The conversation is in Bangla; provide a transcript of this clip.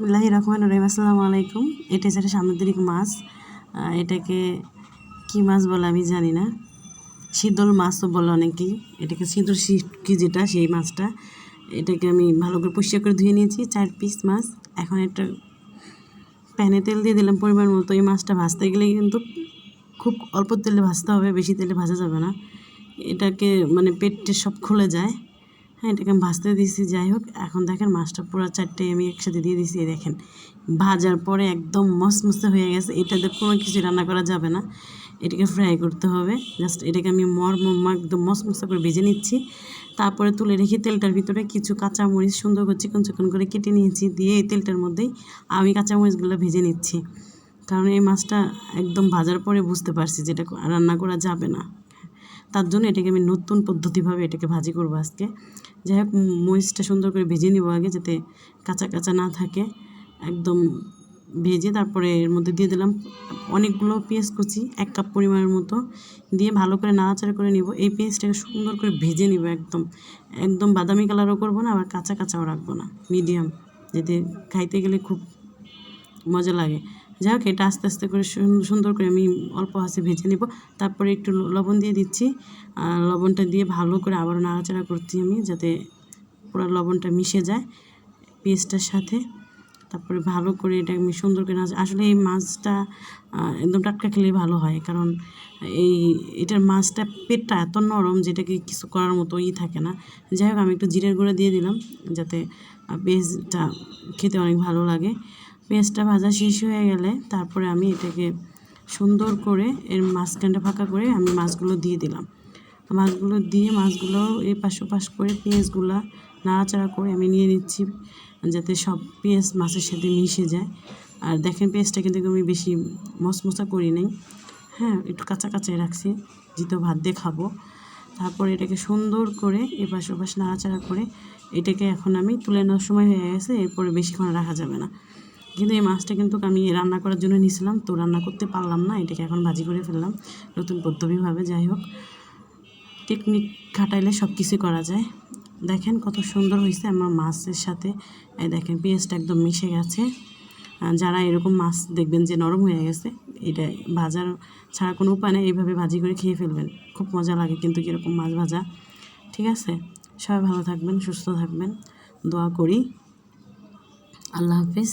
বিসমিল্লাহ রহমান রহিম। আসসালামু আলাইকুম। এটা হচ্ছে সামুদ্রিক মাছ। এটাকে কি মাছ বলে আমি জানি না। শীতল মাছও বলে অনেকেই। এটাকে শীতল কি যেটা, সেই মাছটা। এটাকে আমি ভালো করে পরিষ্কার করে ধুয়ে নিয়েছি। চার পিস মাছ। এখন একটা প্যানে তেল দিয়ে দিলাম পরিমাণ মতো। এই মাছটা ভাজতে গেলে কিন্তু খুব অল্প তেলে ভাজতে হবে, বেশি তেলে ভাজা যাবে না। এটাকে মানে পেটে সব খুলে যায়। হ্যাঁ এটাকে আমি ভাজতে দিয়েছি, যাই হোক। এখন দেখেন মাছটা পুরো চারটে আমি একসাথে দিয়ে দিয়েছি দেখেন। ভাজার পরে একদম মসমসে হয়ে গেছে। এটাতে কোনো কিছু রান্না করা যাবে না। এটাকে ফ্রাই করতে হবে। জাস্ট এটাকে আমি মর মম্মা একদম মসমসে করে ভেজে নিচ্ছি। তারপরে তুলে রেখে তেলটার ভিতরে কিছু কাঁচামরিচ, সুন্দর করে চিকন চিকন করে কেটে নিয়েছি। দিয়ে এই তেলটার মধ্যেই আমি কাঁচামরিচগুলো ভেজে নিচ্ছি। কারণ এই মাছটা একদম ভাজার পরে বুঝতে পারছি যে এটা রান্না করা যাবে না। তার জন্য এটাকে আমি নতুন পদ্ধতিভাবে এটাকে ভাজি করব আজকে। যাই হোক মরিচটা সুন্দর করে ভেজে নিব আগে যাতে কাঁচা কাঁচা না থাকে। একদম ভেজে তারপরে এর মধ্যে দিয়ে দিলাম অনেকগুলো পেঁয়াজ কুচি, এক কাপ পরিমাণের মতো। দিয়ে ভালো করে নাড়াচাড়া করে নিব। এই পেঁয়াজটাকে সুন্দর করে ভেজে নিব একদম। একদম বাদামি কালারও করব না, আবার কাঁচা কাঁচাও রাখব না। মিডিয়াম, যাতে খাইতে গেলে খুব মজা লাগে। যাই হোক এটা আস্তে আস্তে করে সুন- সুন্দর করে আমি অল্প হাসে ভেজে নেব। তারপরে একটু লবণ দিয়ে দিচ্ছি। লবণটা দিয়ে ভালো করে আবারও নাড়াচাড়া করছি আমি যাতে পুরো লবণটা মিশে যায় পেস্টটার সাথে। তারপরে ভালো করে এটা আমি সুন্দর করে নাড়া- আসলে এই মাছটা একদম টাটকা খেলেই ভালো হয়। কারণ এই, এটার মাছটা পেটটা এত নরম যেটাকে কিছু করার মতো ই থাকে না। যাই হোক, আমি একটু জিরের গুঁড়া দিয়ে দিলাম যাতে পেঁয়াজটা খেতে অনেক ভালো লাগে। পেঁয়াজটা ভাজা শেষ হয়ে গেলে তারপরে আমি এটাকে সুন্দর করে এর মাঝখানটা ফাঁকা করে আমি মাছগুলো দিয়ে দিলাম। মাছগুলো দিয়ে মাছগুলো এই পাশ ওপাশ করে পেঁয়াজগুলো নাড়াচাড়া করে আমি নিয়ে নিচ্ছি যাতে সব পেঁয়াজ মাছের সাথে মিশে যায়। আর দেখেন পেঁয়াজটা কিন্তু আমি বেশি মশমশা করি নাই। হ্যাঁ একটু কাঁচা কাঁচাই রাখছি যেহেতু ভাত দিয়ে খাব। তারপরে এটাকে সুন্দর করে এপাশ ওপাশ নাড়াচাড়া করে এটাকে এখন আমি তুলে নেওয়ার সময় হয়ে গেছে, এরপরে বেশিক্ষণ রাখা যাবে না। কিন্তু এই মাছটা কিন্তু আমি রান্না করার জন্য নিয়েছিলাম তো রান্না করতে পারলাম না, এটাকে এখন ভাজি করে ফেললাম, নতুন পদ্ধতিভাবে যাই হোক। টেকনিক খাটাইলে সব কিছু করা যায়। দেখেন কত সুন্দর হয়েছে আমার মাছের সাথে। এই দেখেন, পেঁয়াজটা একদম মিশে গেছে। যারা এরকম মাছ দেখবেন যে নরম হয়ে গেছে, এটা ভাজার ছাড়া কোনো উপায় নেই, এইভাবে ভাজি করে খেয়ে ফেলবেন। খুব মজা লাগে কিন্তু কীরকম মাছ ভাজা। ঠিক আছে? সবাই ভালো থাকবেন, সুস্থ থাকবেন। দোয়া করি। আল্লাহ হাফিজ।